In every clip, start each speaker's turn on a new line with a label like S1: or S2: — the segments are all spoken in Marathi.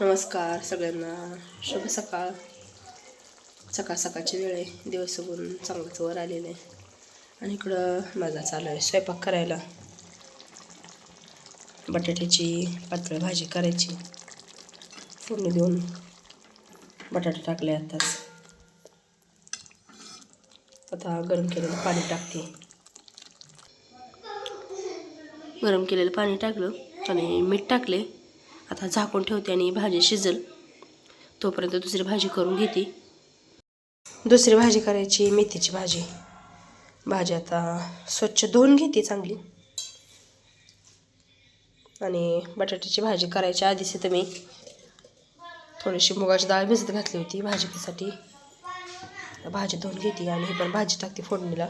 S1: नमस्कार सगळ्यांना. शुभ सकाळ. सकाळ सकाळची वेळ आहे. दिवस उघडून चांगलंच वर आलेलं आहे. आणि इकडं माझा चालू आहे स्वयंपाक करायला. बटाट्याची पातळ भाजी करायची. फोडणी देऊन बटाटे टाकले आताच. आता गरम केलेलं पाणी टाकते. गरम केलेलं पाणी टाकलं आणि मीठ टाकले. आता झाकून ठेवते आणि भाजी शिजल. तोपर्यंत दुसरी भाजी करून घेते. दुसरी भाजी करायची मेथीची भाजी. भाजी आता स्वच्छ धुवून घेते चांगली. आणि बटाट्याची भाजी करायच्या आधीच इथं मी थोडीशी मुगाची डाळ भिजत घातली होती भाजीसाठी. भाजी धुवून घेते आणि हे पण भाजी टाकते फोडणीला.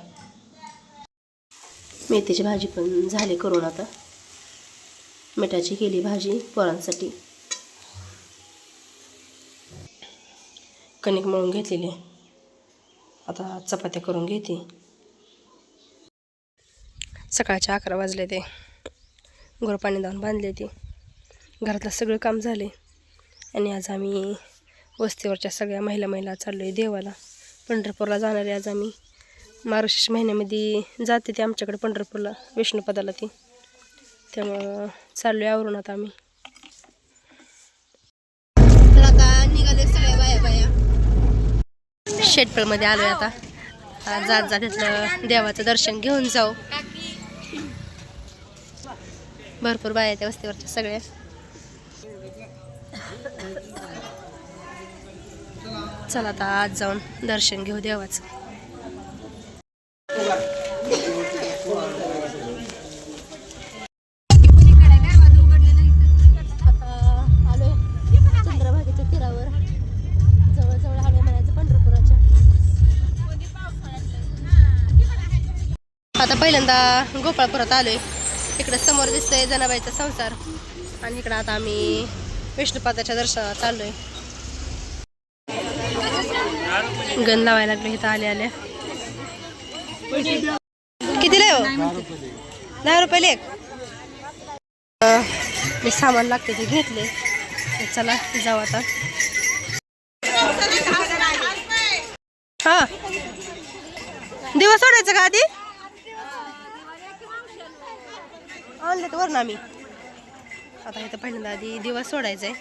S1: मेथीची भाजी पण झाली करून आता. मिठाची केली भाजी पोरांसाठी. कणिक मळून घेतलेली. आता चपात्या करून घेते. सकाळचे अकरा वाजले ते. गोरपाणी जाऊन बांधले ते. घरातलं सगळं काम झाले. आणि आज आम्ही वस्तीवरच्या सगळ्या महिला महिला चाललो आहे देवाला. पंढरपूरला जाणारे आज आम्ही. मार्गशीर्ष महिन्यामध्ये जाते ते आमच्याकडे पंढरपूरला विष्णुपदाला ती. त्यामुळं चाललो आहे आवरून आता आम्ही शेटपळमध्ये आलोय आता. जात जात देवाचं दर्शन घेऊन जाऊ. भरपूर बाया त्या वस्तीवरच्या सगळ्या. चला आता आज जाऊन दर्शन घेऊ देवाचं. आता पहिल्यांदा गोपाळपुरात आलोय. इकडे समोर दिसतंय जनाबाईचा संसार. आणि इकडं आता आम्ही विष्णुपादाच्या दर्शनाला चाललोय. गण लावायला लागले इथं आले आले. कितीला आहे हो? दहा रुपये एक मी सामान लागते ते घेतले. चला जाऊ आता. हा. दिवस सोडायचं का आधी? आणले तर वरण आम्ही. आता इथं पहिल्यांदा आधी दिवस सोडायचंय.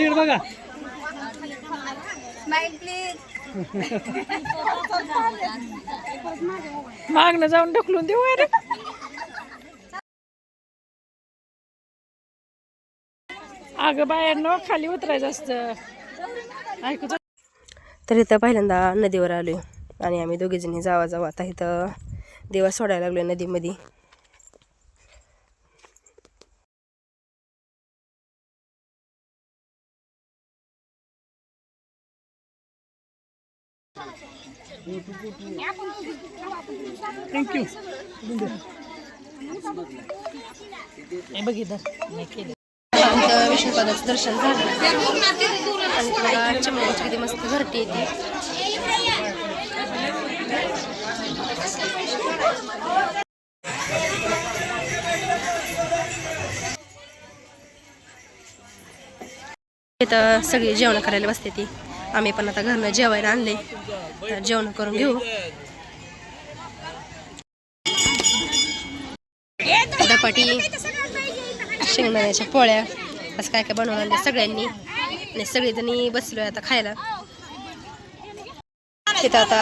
S2: इकडे बघा. मागणं जाऊन ढकलून देऊ अरे अगं बाहेर खाली उतरायचं असतं. ऐकू
S1: तर इथं पहिल्यांदा नदीवर आलोय. आणि आम्ही दोघीजणी जावा जावा. आता इथं दिवस सोडायला लागलोय नदीमध्ये.
S2: थँक्यू बघ इथं. नाही केलं.
S1: इथं विष्णुपदाचं दर्शन झालं. आणि तुला चिमण्याची किती मस्त घरटी येते इथं सगळी जेवण करायला बसते ती. आम्ही पण आता घरनं जेवायला आणले. तर जेवण करून घेऊ. धपाटी शेंगदाण्याच्या पोळ्या असं काय काय बनवून आणले सगळ्यांनी. आणि सगळेजणी बसलोय आता खायला. तिथं आता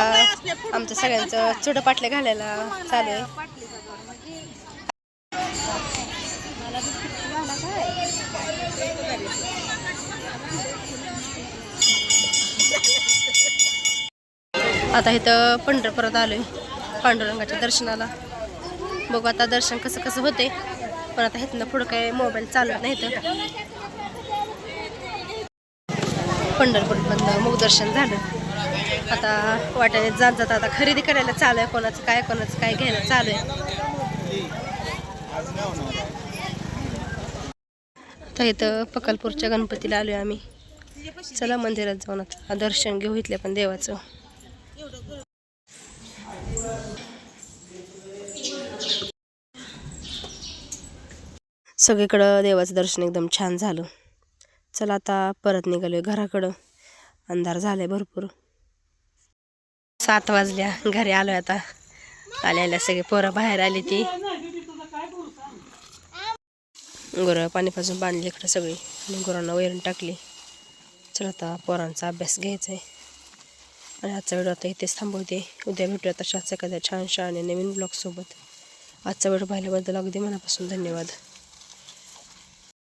S1: आमचं सगळ्यांचं चुडं पाटले घालायला चालू आहे. आता इथं पंढरपुरात आलो आहे पांडुरंगाच्या दर्शनाला. बघू आता दर्शन कसं कसं होते पण आता इथनं पुढं काय मोबाईल चालत नाही तर मग मुखदर्शन झालं. आता वाट्याने जात जात आता खरेदी करायला चालू आहे कोणाचं काय कोणाचं काय घ्यायला चालू आहे आता इथं पकलपूरच्या गणपतीला आलोय आम्ही. चला मंदिरात जाऊन आता दर्शन घेऊ इथल्या पण देवाचं. सगळीकडं देवाचं दर्शन एकदम छान झालं. चला आता परत निघालोय घराकडं. अंधार झालाय भरपूर. सात वाजल्या. घरी आलो आता. आल्याला सगळी सगळे पोरं बाहेर आली ती. गुरं पाणीपासून बांधली इकडं सगळी. आणि गुरांना वैरण टाकली. चला आता पोरांचा अभ्यास घ्यायचा आहे आणि आजचा व्हिडिओ आता इथेच थांबवते. उद्या भेटूया तशाच एखाद्या छानशा आणि नवीन ब्लॉगसोबत आजचा व्हिडिओ पाहिल्याबद्दल अगदी मनापासून धन्यवाद.